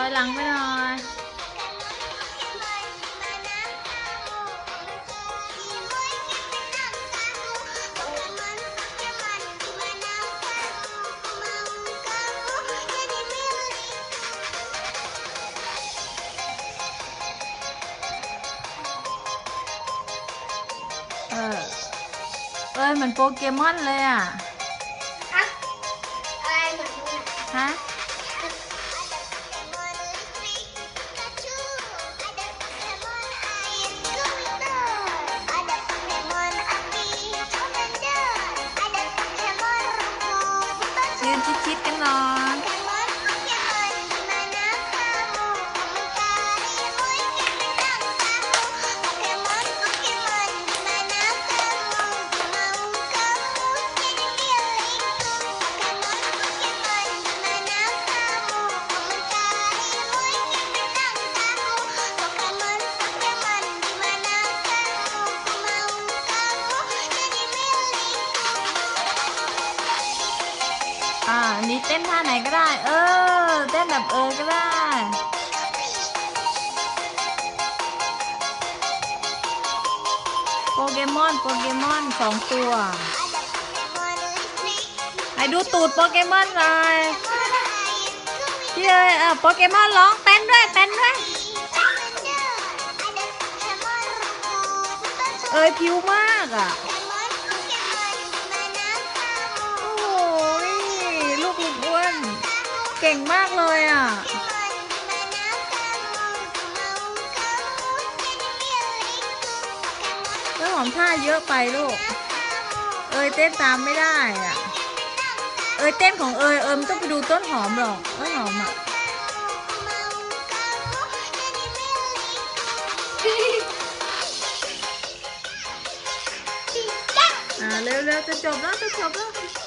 อยหลังไปหน่อยเออเอ้ยเหมือนโปเกมอนเลยอะอะไรเหมือนมึงอะฮะ ชิดๆกันหน่อย อันนี้เต้นท่าไหนก็ได้ เออ เต้นแบบเออก็ได้โปเกมอนโปเกมอนสองตัวไหนดูตูดโปเกมอนหน่อยพี่เอ้ยเออโปเกมอนร้องเต้นด้วยเต้นด้วยเอ้ยผิวมากอะ เก่งมากเลยอะ แล้วหอมท่าเยอะไปลูก เอยเต้นตามไม่ได้อะ เอยเต้นของเอยเอ้ยมันต้องไปดูต้นหอมหรอกต้นหอมอะเร็วๆจะจบแล้วจะจบแล้ว